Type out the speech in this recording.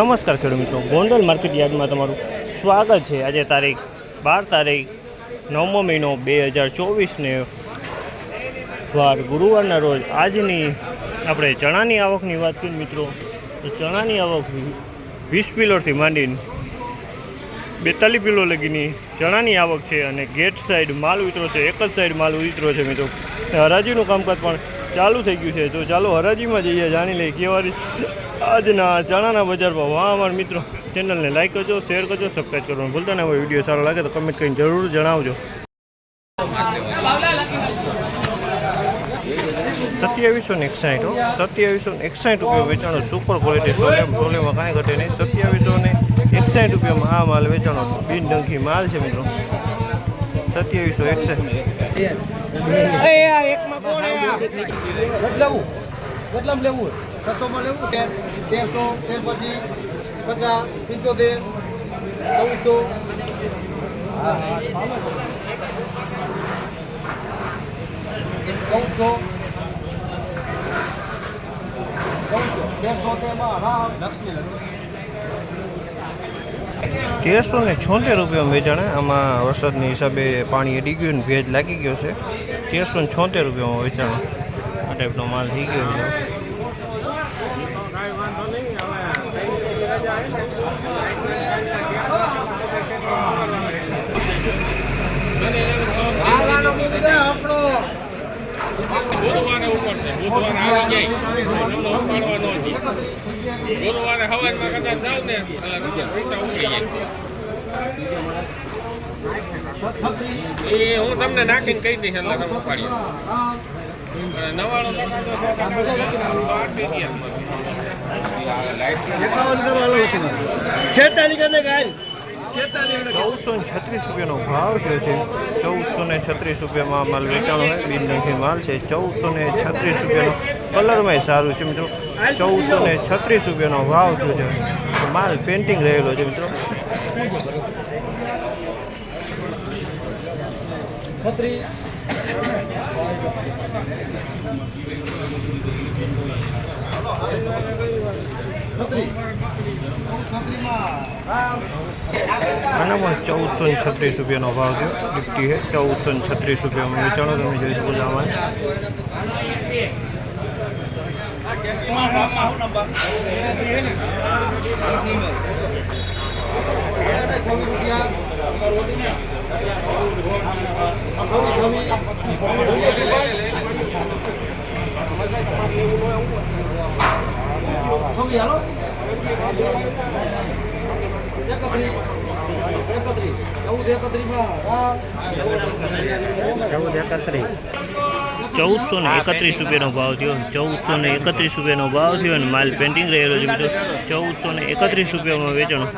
નમસ્કાર ખેડૂત મિત્રો, ગોંડલ માર્કેટ યાર્ડમાં તમારું સ્વાગત છે. આજે તારીખ બાર તારીખ, નવમો મહિનો બે હજાર ચોવીસને વાર ગુરુવારના રોજ. આજની આપણે ચણાની આવકની વાત કરીએ મિત્રો, તો ચણાની આવક વીસ કિલોથી માંડીને બેતાલીસ કિલો લગીની ચણાની આવક છે અને ગેટ સાઈડ માલ ઉતરો છે, એક જ સાઈડ માલ ઉતરો છે મિત્રો. હરાજીનું કામકાજ પણ ચાલુ થઈ ગયું છે. તો ચાલો હરાજીમાં જઈએ, જાણી લઈએ કેવારી આજના ચણાના બજારમાં વાહ અમારા મિત્રો ચેનલને લાઈક કરજો શેર કરજો સબસ્ક્રાઈબ કરવાનું ભૂલતા ને હોય. વીડિયો સારો લાગે તો કમેન્ટ કરીને જરૂર જણાવજો. સત્યાવીસો ને એકસાઠ હો. સત્યાવીસો ને એકસાઠ રૂપિયા વેચાણો સુપર ક્વોલિટી સોલેમ સોલેમાં કાંઈ ઘટે નહીં. સત્યાવીસો ને એકસાઠ રૂપિયામાં આ માલ વેચાણો બિન ડંખી માલ છે મિત્રો. સત્યાવીસો એકસાઠ. બદલાવું. બદલામ લેવું છસોમાં લેવું તેર તેરસો તેર પછી પચાસ પંચોતેર ચૌદસો. ચૌદસો. ચૌદસો. તેરસો તેમાં હા લક્ષ્મી તેરસો ને છોતેર રૂપિયામાં વેચાણે આમાં વરસાદની હિસાબે પાણી અડી ગયું ને ભેજ લાગી ગયો છે. તેરસો ને છોતેર રૂપિયામાં વેચાણો. આ ટાઈપનો માલ થઈ ગયો છે. ગુરુવારે નથી કદાચ જાવ ને પૈસા ઉતરી એ હું તમને નાખીને કહી દઈશ એટલે તમે ઉપાડી નવાણું ચૌદસો ને છત્રીસ રૂપિયાનો ભાવ જે. છે ચૌદસો ને છત્રીસ રૂપિયામાં માલ વેચાણો હોય બિનનખી માલ છે. ચૌદસો ને છત્રીસ રૂપિયાનો કલરમાંય સારું છે મિત્રો. ચૌદસો ને છત્રીસ રૂપિયાનો ભાવ થયો છે. માલ પેન્ટિંગ રહેલો છે મિત્રો. છત્રી છત્રી છત્રીમાં આના પણ ચૌદસો ને છત્રીસ રૂપિયાનો ભાવ છે ફિફ્ટી છે ચૌદસો ને છત્રીસ રૂપિયામાં વેચાણો તમે જોઈ શકો છો આમાં છવ્વીસ રૂપિયા ચૌદસો ને એકત્રીસ રૂપિયાનો ભાવ થયો ચૌદસો ને એકત્રીસ રૂપિયાનો ભાવ થયો અને માલ પેન્ટિંગ રહેલો છે મિત્રો. ચૌદસો ને એકત્રીસ રૂપિયામાં વેચાણો.